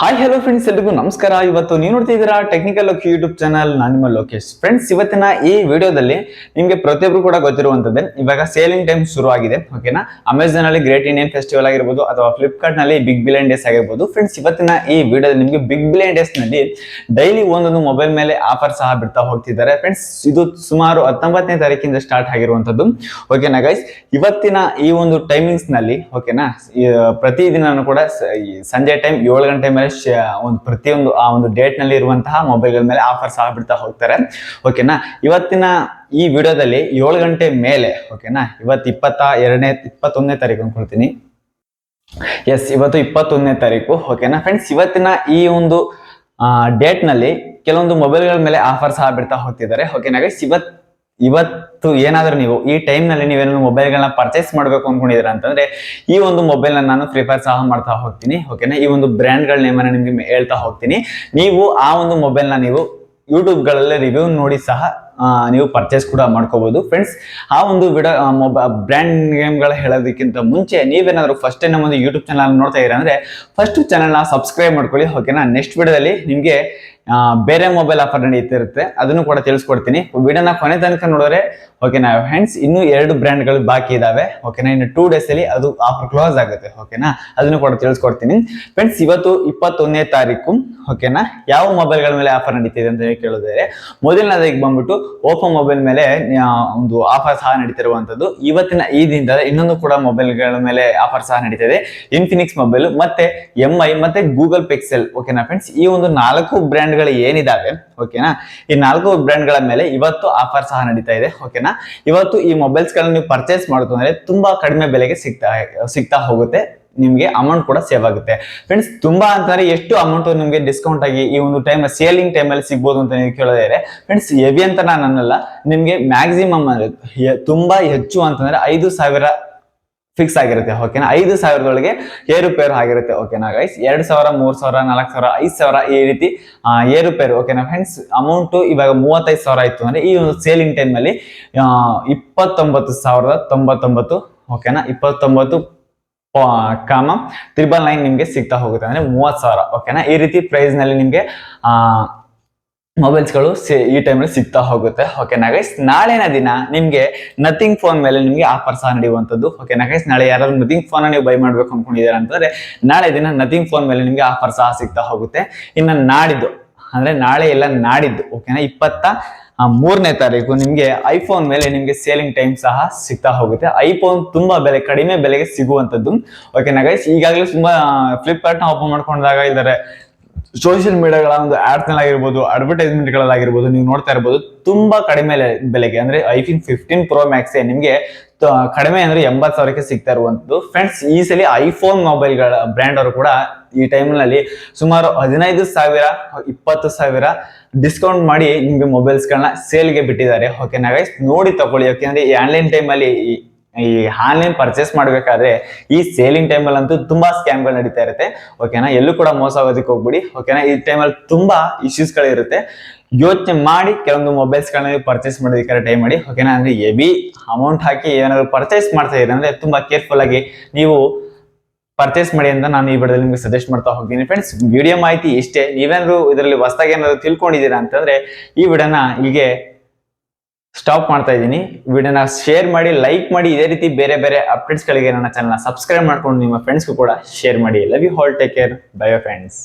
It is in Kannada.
ಹಾಯ್ ಹಲೋ ಫ್ರೆಂಡ್ಸ್ ಎಲ್ರಿಗೂ ನಮಸ್ಕಾರ. ಇವತ್ತು ನೀವು ನೋಡ್ತಿದ್ದೀರಾ ಟೆಕ್ನಿಕಲ್ ಲೋಕ್ ಯೂಟ್ಯೂಬ್ ಚಾನಲ್ ನಾನು ನಿಮ್ಮ ಲೋಕೇಶ್. ಫ್ರೆಂಡ್ಸ್ ಇವತ್ತಿನ ಈ ವಿಡಿಯೋದಲ್ಲಿ ನಿಮಗೆ ಪ್ರತಿಯೊಬ್ಬರು ಕೂಡ ಗೊತ್ತಿರುವಂತದ್ದೇ ಇವಾಗ ಸೇಲಿಂಗ್ ಟೈಮ್ ಶುರು ಆಗಿದೆ ಓಕೆನಾ ಅಮೆಝಾನ್ ಅಲ್ಲಿ ಗ್ರೇಟ್ ಇಂಡಿಯನ್ ಫೆಸ್ಟಿವಲ್ ಆಗಿರ್ಬೋದು ಅಥವಾ ಫ್ಲಿಪ್ಕಾರ್ಟ್ನಲ್ಲಿ ಬಿಗ್ ಬಿಲಿಯನ್ ಡೇಸ್ ಆಗಿರ್ಬೋದು. ಫ್ರೆಂಡ್ಸ್ ಇವತ್ತಿನ ಈ ವಿಡಿಯೋದಲ್ಲಿ ನಿಮಗೆ ಬಿಗ್ ಬಿಲಿಯನ್ ಡೇಸ್ನಲ್ಲಿ ಡೈಲಿ ಒಂದೊಂದು ಮೊಬೈಲ್ ಮೇಲೆ ಆಫರ್ ಸಹ ಬಿಡ್ತಾ ಹೋಗ್ತಿದ್ದಾರೆ. ಫ್ರೆಂಡ್ಸ್ ಇದು ಸುಮಾರು ಹತ್ತೊಂಬತ್ತನೇ ತಾರೀಕಿಂದ ಸ್ಟಾರ್ಟ್ ಆಗಿರುವಂತದ್ದು ಓಕೆನಾ ಗೈಸ್ ಇವತ್ತಿನ ಈ ಒಂದು ಟೈಮಿಂಗ್ಸ್ನಲ್ಲಿ ಓಕೆನಾ ಪ್ರತಿ ಪ್ರತಿದಿನ ಕೂಡ ಸಂಜೆ ಟೈಮ್ ಏಳು ಗಂಟೆ ಮೇಲೆ ಒಂದು ಪ್ರತಿಯೊಂದು, ಆ ಒಂದು ಡೇಟ್ನಲ್ಲಿ ಇರುವಂತಹ ಮೊಬೈಲ್ಗಳ ಮೇಲೆ ಆಫರ್ಸ್ ಆಗ್ಬಿಡ್ತಾ ಬಿಡ್ತಾ ಹೋಗ್ತಾರೆ. ಓಕೆನಾ ಇವತ್ತಿನ ಈ ವಿಡಿಯೋದಲ್ಲಿ ಏಳು ಗಂಟೆ ಮೇಲೆ ಓಕೆನಾ ಇವತ್ತು ಇಪ್ಪತ್ತ ಎರಡನೇ, ಇಪ್ಪತ್ತೊಂದನೇ ತಾರೀಕು ಅನ್ಕೊಳ್ತೀನಿ. ಎಸ್ ಇವತ್ತು ಇಪ್ಪತ್ತೊಂದನೇ ತಾರೀಕು ಓಕೆನಾ ಫ್ರೆಂಡ್ಸ್ ಇವತ್ತಿನ ಈ ಒಂದು ಡೇಟ್ನಲ್ಲಿ ಕೆಲವೊಂದು ಮೊಬೈಲ್ಗಳ ಮೇಲೆ ಆಫರ್ ಸಹ ಬಿಡ್ತಾ ಹೋಗ್ತಿದ್ದಾರೆ. ಓಕೆನಾ ಇವತ್ತು ಇವತ್ ಇವತ್ತು ಏನಾದ್ರೂ ನೀವು ಈ ಟೈಮ್ನಲ್ಲಿ ನೀವೇನಾದ್ರು ಮೊಬೈಲ್ಗಳನ್ನ ಪರ್ಚೇಸ್ ಮಾಡಬೇಕು ಅನ್ಕೊಂಡಿದ್ದೀರಾ ಅಂತಂದ್ರೆ, ಈ ಒಂದು ಮೊಬೈಲ್ ನಾನು ಫ್ರೀ ಫೈರ್ ಸಹ ಮಾಡ್ತಾ ಹೋಗ್ತೀನಿ ಓಕೆನಾ ಈ ಒಂದು ಬ್ರ್ಯಾಂಡ್ಗಳ ನೇಮನ್ನ ನಿಮಗೆ ಹೇಳ್ತಾ ಹೋಗ್ತೀನಿ. ನೀವು ಆ ಒಂದು ಮೊಬೈಲ್ನ ನೀವು ಯೂಟ್ಯೂಬ್ಗಳಲ್ಲೇ ರಿವ್ಯೂ ನೋಡಿ ಸಹ ನೀವು ಪರ್ಚೇಸ್ ಕೂಡ ಮಾಡ್ಕೋಬಹುದು ಫ್ರೆಂಡ್ಸ್ ಆ ಒಂದು ವಿಡಿಯೋ ಮೊಬೈಲ್ ಬ್ರ್ಯಾಂಡ್ ನೇಮ್ಗಳು ಹೇಳೋದಕ್ಕಿಂತ ಮುಂಚೆ ನೀವೇನಾದರೂ ಫಸ್ಟ್ ಟೈಮ್ ಒಂದು ಯೂಟ್ಯೂಬ್ ಚಾನಲ್ ನೋಡ್ತಾ ಇದ್ದೀರಾ ಅಂದ್ರೆ ಫಸ್ಟ್ ಚಾನಲ್ನ ಸಬ್ಸ್ಕ್ರೈಬ್ ಮಾಡ್ಕೊಳ್ಳಿ ಓಕೆನಾ ನೆಕ್ಸ್ಟ್ ವಿಡಿಯೋದಲ್ಲಿ ನಿಮಗೆ ಬೇರೆ ಮೊಬೈಲ್ ಆಫರ್ ನಡೀತಿರುತ್ತೆ ಅದನ್ನು ಕೂಡ ತಿಳಿಸ್ಕೊಡ್ತೀನಿ. ವಿಡಿಯೋನ ಕೊನೆ ತನಕ ನೋಡಿದ್ರೆ ಓಕೆನಾ ಫ್ರೆಂಡ್ಸ್ ಇನ್ನೂ ಎರಡು ಬ್ರ್ಯಾಂಡ್ಗಳು ಬಾಕಿ ಇದಾವೆ. ಓಕೆನಾ ಇನ್ನು ಟೂ ಡೇಸ್ ಅಲ್ಲಿ ಅದು ಆಫರ್ ಕ್ಲೋಸ್ ಆಗುತ್ತೆ. ಓಕೆನಾ ಅದನ್ನು ಕೂಡ ತಿಳಿಸ್ಕೊಡ್ತೀನಿ. ಫ್ರೆಂಡ್ಸ್ ಇವತ್ತು ಇಪ್ಪತ್ತೊಂದನೇ ತಾರೀಕು. ಓಕೆನಾ ಯಾವ ಮೊಬೈಲ್ಗಳ ಮೇಲೆ ಆಫರ್ ನಡೀತಿದೆ ಅಂತ ಕೇಳಿದ್ರೆ, ಮೊದಲನೇದಾಗಿ ಬಂದ್ಬಿಟ್ಟು ಓಪೋ ಮೊಬೈಲ್ ಮೇಲೆ ಒಂದು ಆಫರ್ ಸಹ ನಡೀತಿರುವಂತದ್ದು ಇವತ್ತಿನ ಈ ದಿನದ ಇನ್ನೊಂದು ಕೂಡ ಮೊಬೈಲ್ಗಳ ಮೇಲೆ ಆಫರ್ ಸಹ ನಡೀತಿದೆ. ಇನ್ಫಿನಿಕ್ಸ್ ಮೊಬೈಲ್ ಮತ್ತೆ ಎಂ ಮತ್ತೆ ಗೂಗಲ್ ಪಿಕ್ಸೆಲ್ ಓಕೆನಾ ಫ್ರೆಂಡ್ಸ್ ಈ ಒಂದು ನಾಲ್ಕು ಬ್ರ್ಯಾಂಡ್ಗಳು ಏನಿದಾವೆ ಓಕೆನಾ ಈ ನಾಲ್ಕು ಬ್ರ್ಯಾಂಡ್ಗಳ ಮೇಲೆ ಇವತ್ತು ಆಫರ್ ಸಹ ನಡೀತಾ ಇದೆ ಓಕೆನಾ ಇವತ್ತು ಈ ಮೊಬೈಲ್ಸ್ ಗಳನ್ನ ನೀವು ಪರ್ಚೇಸ್ ಮಾಡೋದು ಅಂದ್ರೆ ತುಂಬಾ ಕಡಿಮೆ ಬೆಲೆಗೆ ಸಿಗ್ತಾ ಸಿಗ್ತಾ ಹೋಗುತ್ತೆ, ನಿಮಗೆ ಅಮೌಂಟ್ ಕೂಡ ಸೇವ್ ಆಗುತ್ತೆ. ಫ್ರೆಂಡ್ಸ್ ತುಂಬಾ ಅಂತಂದ್ರೆ ಎಷ್ಟು ಅಮೌಂಟ್ ನಿಮಗೆ ಡಿಸ್ಕೌಂಟ್ ಆಗಿ ಈ ಒಂದು ಟೈಮ್ ಸೇಲಿಂಗ್ ಟೈಮ್ ಅಲ್ಲಿ ಸಿಗ್ಬೋದು ಅಂತ ನೀವು ಫ್ರೆಂಡ್ಸ್ ಹೆವಿ ಅಂತ ನಾನು ಅನ್ನಲ್ಲ, ನಿಮಗೆ ಮ್ಯಾಕ್ಸಿಮಮ್ ತುಂಬಾ ಹೆಚ್ಚು ಅಂತಂದ್ರೆ ಐದು ಸಾವಿರ ಫಿಕ್ಸ್ ಆಗಿರುತ್ತೆ ಓಕೆನಾ ಐದು ಸಾವಿರದೊಳಗೆ ಏರುಪೇರು ಆಗಿರುತ್ತೆ ಓಕೆನಾ ಗೈಸ್ ಎರಡು ಸಾವಿರ ಮೂರು ಸಾವಿರ ನಾಲ್ಕು ಸಾವಿರ ಐದು ಸಾವಿರ ಈ ರೀತಿ ಏರುಪೇರು ಓಕೆನಾ ಫ್ರೆಂಡ್ಸ್ ಅಮೌಂಟ್ ಇವಾಗ ಮೂವತ್ತೈದು ಸಾವಿರ ಇತ್ತು ಅಂದ್ರೆ ಈ ಒಂದು ಸೇಲಿಂಗ್ ಟೈಮ್ ಅಲ್ಲಿ ಆ, ಇಪ್ಪತ್ತೊಂಬತ್ತು ಸಾವಿರದ ತೊಂಬತ್ತೊಂಬತ್ತು ಓಕೆನಾ ಇಪ್ಪತ್ತೊಂಬತ್ತು ಕಾಮ ತ್ರಿಬಲ್ ನೈನ್ ನಿಮಗೆ ಸಿಗ್ತಾ ಹೋಗುತ್ತೆ ಅಂದ್ರೆ ಮೂವತ್ತು ಸಾವಿರ ಓಕೆನಾ ಈ ರೀತಿ ಪ್ರೈಸ್ನಲ್ಲಿ ನಿಮ್ಗೆ ಮೊಬೈಲ್ಸ್ಗಳು ಈ ಟೈಮಲ್ಲಿ ಸಿಗ್ತಾ ಹೋಗುತ್ತೆ. ಓಕೆನಾ ಗೈಸ್ ನಾಳೆನ ದಿನ ನಿಮಗೆ ನಥಿಂಗ್ ಫೋನ್ ಮೇಲೆ ನಿಮಗೆ ಆಫರ್ ಸಹ ನಡೆಯುವಂಥದ್ದು. ಓಕೆ ಗೈಸ್ ನಾಳೆ ಯಾರಾದ್ರು ನಥಿಂಗ್ ಫೋನ್ ನೀವು ಬೈ ಮಾಡ್ಬೇಕು ಅನ್ಕೊಂಡಿದ್ದೀರಾ ಅಂತಂದ್ರೆ, ನಾಳೆ ದಿನ ನಥಿಂಗ್ ಫೋನ್ ಮೇಲೆ ನಿಮಗೆ ಆಫರ್ ಸಹ ಸಿಗ್ತಾ ಹೋಗುತ್ತೆ. ಇನ್ನು ನಾಡಿದ್ದು, ಅಂದ್ರೆ ನಾಳೆ ಎಲ್ಲ ನಾಡಿದ್ದು ಓಕೆನಾ ಇಪ್ಪತ್ತ ಮೂರನೇ ತಾರೀಕು ನಿಮಗೆ ಐಫೋನ್ ಮೇಲೆ ನಿಮಗೆ ಸೇಲಿಂಗ್ ಟೈಮ್ ಸಹ ಸಿಗ್ತಾ ಹೋಗುತ್ತೆ. ಐಫೋನ್ ತುಂಬಾ ಬೆಲೆ, ಕಡಿಮೆ ಬೆಲೆಗೆ ಸಿಗುವಂತದ್ದು ಓಕೆನಾ ಗೈಸ್ ಈಗಾಗಲೇ ತುಂಬಾ ಫ್ಲಿಪ್ಕಾರ್ಟ್ನ ಓಪನ್ ಮಾಡ್ಕೊಂಡಾಗ ಇದ್ದಾರೆ. ಸೋಷಿಯಲ್ ಮೀಡಿಯಾಗಳ ಒಂದು ಆಡ್ಸ್ ಆಗಿರ್ಬೋದು ಅಡ್ವರ್ಟೈಸ್ಮೆಂಟ್ ಗಳಾಗಿರ್ಬೋದು ನೀವು ನೋಡ್ತಾ ಇರ್ಬೋದು, ತುಂಬಾ ಕಡಿಮೆ ಬೆಲೆಗೆ, ಅಂದ್ರೆ ಐಫೋನ್ ಫಿಫ್ಟೀನ್ ಪ್ರೋ ಮ್ಯಾಕ್ಸ್ ನಿಮಗೆ ಕಡಿಮೆ ಅಂದ್ರೆ ಎಂಬತ್ತು ಸಾವಿರಕ್ಕೆ ಸಿಗ್ತಾ ಇರುವಂತದ್ದು ಫ್ರೆಂಡ್ಸ್ ಈ ಸಲ ಐಫೋನ್ ಮೊಬೈಲ್ಗಳ ಬ್ರ್ಯಾಂಡ್ ಅವರು ಕೂಡ ಈ ಟೈಮ್ನಲ್ಲಿ ಸುಮಾರು ಹದಿನೈದು ಸಾವಿರ, ಇಪ್ಪತ್ತು ಸಾವಿರ ಡಿಸ್ಕೌಂಟ್ ಮಾಡಿ ನಿಮ್ಗೆ ಮೊಬೈಲ್ಸ್ ಗಳನ್ನ ಸೇಲ್ಗೆ ಬಿಟ್ಟಿದ್ದಾರೆ. ಓಕೆ ನಾಗೈಸ್ ನೋಡಿ ತಗೊಳ್ಳಿ. ಯಾಕೆಂದ್ರೆ ಈ ಆನ್ಲೈನ್ ಟೈಮಲ್ಲಿ ಈ ಆನ್ಲೈನ್ ಪರ್ಚೇಸ್ ಮಾಡಬೇಕಾದ್ರೆ ಈ ಸೇಲಿಂಗ್ ಟೈಮಲ್ಲಿ ಅಂತೂ ತುಂಬಾ ಸ್ಕ್ಯಾಮ್ಗಳು ನಡೀತಾ ಇರುತ್ತೆ. ಓಕೆನಾ ಎಲ್ಲೂ ಕೂಡ ಮೋಸ ಆಗೋದಕ್ಕೆ ಹೋಗ್ಬಿಡಿ. ಓಕೆನಾ ಈ ಟೈಮಲ್ಲಿ ತುಂಬಾ ಇಶ್ಯೂಸ್ ಗಳಿರುತ್ತೆ ಯೋಚನೆ ಮಾಡಿ ಕೆಲವೊಂದು ಮೊಬೈಲ್ಸ್ ಗಳನ್ನ ನೀವು ಪರ್ಚೇಸ್ ಮಾಡೋದಕ್ಕೆ ಟ್ರೈ ಮಾಡಿ. ಓಕೆನಾ ಅಂದ್ರೆ ಹೆವಿ ಅಮೌಂಟ್ ಹಾಕಿ ಏನಾದ್ರು ಪರ್ಚೇಸ್ ಮಾಡ್ತಾ ಇದ್ದೀರಿ ಅಂದ್ರೆ ತುಂಬಾ ಕೇರ್ಫುಲ್ ಆಗಿ ನೀವು ಪರ್ಚೇಸ್ ಮಾಡಿ ಅಂತ ನಾನು ಈ ವಿಡಿಯೋದಲ್ಲಿ ನಿಮಗೆ ಸಜೆಸ್ಟ್ ಮಾಡ್ತಾ ಹೋಗ್ತೀನಿ. ಫ್ರೆಂಡ್ಸ್ ವಿಡಿಯೋ ಮಾಹಿತಿ ಇಷ್ಟೇ. ನೀವೇನಾದ್ರು ಇದರಲ್ಲಿ ಹೊಸದಾಗಿ ಏನಾದ್ರು ತಿಳ್ಕೊಂಡಿದ್ದೀರಾ ಅಂತಂದ್ರೆ ಈ ವಿಡಿಯೋನ ಇಲ್ಲಿಗೆ ಸ್ಟಾಪ್ ಮಾಡ್ತಾ ಇದ್ದೀನಿ. ವಿಡಿಯೋನ ಶೇರ್ ಮಾಡಿ ಲೈಕ್ ಮಾಡಿ, ಇದೇ ರೀತಿ ಬೇರೆ ಬೇರೆ ಅಪ್ಡೇಟ್ಸ್ಗಳಿಗೆ ನನ್ನ ಚಾನಲ್ನ ಸಬ್ಸ್ಕ್ರೈಬ್ ಮಾಡ್ಕೊಂಡು ನಿಮ್ಮ ಫ್ರೆಂಡ್ಸ್ಗೂ ಕೂಡ ಶೇರ್ ಮಾಡಿ. Love you all take care bye friends